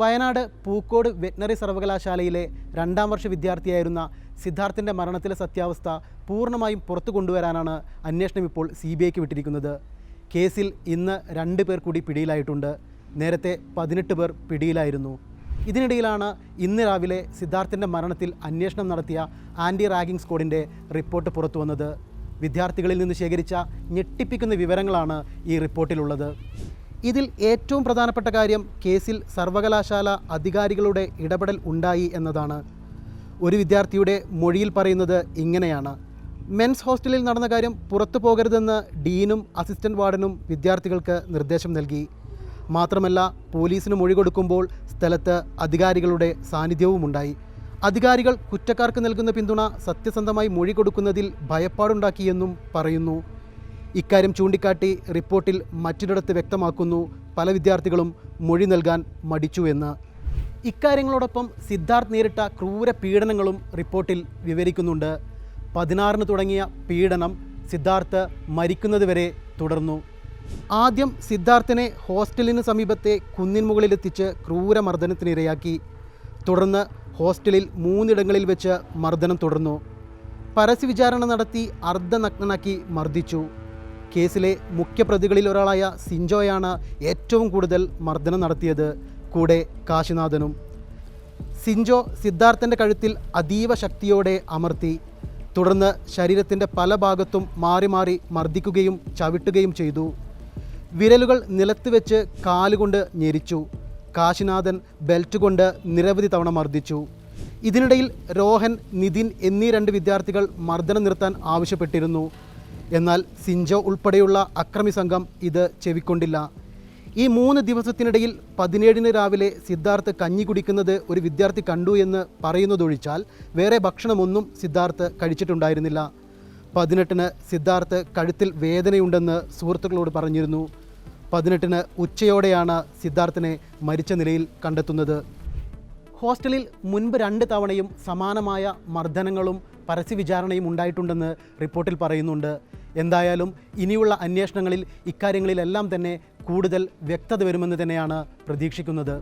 Wayanad Pookode veterinary സർവകലാശാലയിലെ രണ്ടാം വർഷ വിദ്യാർത്ഥിയായിരുന്ന സിദ്ധാർത്ഥിന്റെ മരണത്തിലെ സത്യാവസ്ഥ പൂർണമായും പുറത്തു കൊണ്ടുവരാനാണ് അന്വേഷണം ഇപ്പോൾ സി ബി ഐക്ക് വിട്ടിരിക്കുന്നത്. കേസിൽ ഇന്ന് രണ്ട് പേർ കൂടി പിടിയിലായിട്ടുണ്ട്. നേരത്തെ പതിനെട്ട് പേർ പിടിയിലായിരുന്നു. ഇതിനിടയിലാണ് ഇന്ന് രാവിലെ സിദ്ധാർത്ഥിന്റെ മരണത്തിൽ അന്വേഷണം നടത്തിയ ആന്റി റാഗിംഗ് സ്ക്വാഡിന്റെ റിപ്പോർട്ട് പുറത്തു വന്നത്. വിദ്യാർത്ഥികളിൽ നിന്ന് ശേഖരിച്ച ഞെട്ടിപ്പിക്കുന്ന വിവരങ്ങളാണ് ഈ റിപ്പോർട്ടിലുള്ളത്. ഇതിൽ ഏറ്റവും പ്രധാനപ്പെട്ട കാര്യം കേസിൽ സർവകലാശാല അധികാരികളുടെ ഇടപെടൽ ഉണ്ടായി എന്നതാണ്. ഒരു വിദ്യാർത്ഥിയുടെ മൊഴിയിൽ പറയുന്നത് ഇങ്ങനെയാണ്. മെൻസ് ഹോസ്റ്റലിൽ നടന്ന കാര്യം പുറത്തു പോകരുതെന്ന് ഡീനും അസിസ്റ്റന്റ് വാർഡനും വിദ്യാർത്ഥികൾക്ക് നിർദ്ദേശം നൽകി. മാത്രമല്ല പോലീസിന് മൊഴി കൊടുക്കുമ്പോൾ സ്ഥലത്ത് അധികാരികളുടെ സാന്നിധ്യവും ഉണ്ടായി. അധികാരികൾ കുറ്റക്കാർക്ക് നൽകുന്ന പിന്തുണ സത്യസന്ധമായി മൊഴി കൊടുക്കുന്നതിൽ ഭയപ്പാടുണ്ടാക്കിയെന്നും പറയുന്നു. ഇക്കാര്യം ചൂണ്ടിക്കാട്ടി റിപ്പോർട്ടിൽ മറ്റൊരിടത്ത് വ്യക്തമാക്കുന്നു. പല വിദ്യാർത്ഥികളും മൊഴി നൽകാൻ മടിച്ചു എന്ന്. ഇക്കാര്യങ്ങളോടൊപ്പം സിദ്ധാർത്ഥ് നേരിട്ട ക്രൂര പീഡനങ്ങളും റിപ്പോർട്ടിൽ വിവരിക്കുന്നുണ്ട്. പതിനാറിന് തുടങ്ങിയ പീഡനം സിദ്ധാർത്ഥ് മരിക്കുന്നതുവരെ തുടർന്നു. ആദ്യം സിദ്ധാർത്ഥിനെ ഹോസ്റ്റലിന് സമീപത്തെ കുന്നിൻ മുകളിലെത്തിച്ച് ക്രൂരമർദ്ദനത്തിനിരയാക്കി തുടർന്ന് ഹോസ്റ്റലിൽ മൂന്നിടങ്ങളിൽ വെച്ച് മർദ്ദനം തുടർന്നു. പരസ്യ വിചാരണ നടത്തി അർദ്ധനഗ്നനാക്കി മർദ്ദിച്ചു. കേസിലെ മുഖ്യപ്രതികളിൽ ഒരാളായ സിൻജോയാണ് ഏറ്റവും കൂടുതൽ മർദ്ദനം നടത്തിയത്. കൂടെ കാശിനാഥനും. സിൻജോ സിദ്ധാർത്ഥന്റെ കഴുത്തിൽ അതീവ ശക്തിയോടെ അമർത്തി. തുടർന്ന് ശരീരത്തിന്റെ പല ഭാഗത്തും മാറി മാറി മർദ്ദിക്കുകയും ചവിട്ടുകയും ചെയ്തു. വിരലുകൾ നിലത്ത് വെച്ച് കാലുകൊണ്ട് ഞെരിച്ചു. കാശിനാഥൻ ബെൽറ്റ് കൊണ്ട് നിരവധി തവണ മർദ്ദിച്ചു. ഇതിനിടയിൽ രോഹൻ നിതിൻ എന്നീ രണ്ട് വിദ്യാർത്ഥികൾ മർദ്ദനം നിർത്താൻ ആവശ്യപ്പെട്ടിരുന്നു. എന്നാൽ സിഞ്ചോ ഉൾപ്പെടെയുള്ള അക്രമി സംഘം ഇത് ചെവിക്കൊണ്ടില്ല. ഈ മൂന്ന് ദിവസത്തിനിടയിൽ പതിനേഴിന് രാവിലെ സിദ്ധാർത്ഥ് കഞ്ഞി കുടിക്കുന്നത് ഒരു വിദ്യാർത്ഥി കണ്ടു എന്ന് പറയുന്നതൊഴിച്ചാൽ വേറെ ഭക്ഷണമൊന്നും സിദ്ധാർത്ഥ് കഴിച്ചിട്ടുണ്ടായിരുന്നില്ല. പതിനെട്ടിന് സിദ്ധാർത്ഥ് കഴുത്തിൽ വേദനയുണ്ടെന്ന് സുഹൃത്തുക്കളോട് പറഞ്ഞിരുന്നു. പതിനെട്ടിന് ഉച്ചയോടെയാണ് സിദ്ധാർത്ഥിനെ മരിച്ച നിലയിൽ കണ്ടെത്തുന്നത്. ഹോസ്റ്റലിൽ മുൻപ് രണ്ട് തവണയും സമാനമായ മർദ്ദനങ്ങളും പരസ്യവിചാരണയും ഉണ്ടായിട്ടുണ്ടെന്ന് റിപ്പോർട്ടിൽ പറയുന്നുണ്ട്. എന്തായാലും ഇനിയുള്ള അന്വേഷണങ്ങളിൽ ഇക്കാര്യങ്ങളിലെല്ലാം തന്നെ കൂടുതൽ വ്യക്തത വരുമെന്ന് തന്നെയാണ് പ്രതീക്ഷിക്കുന്നത്.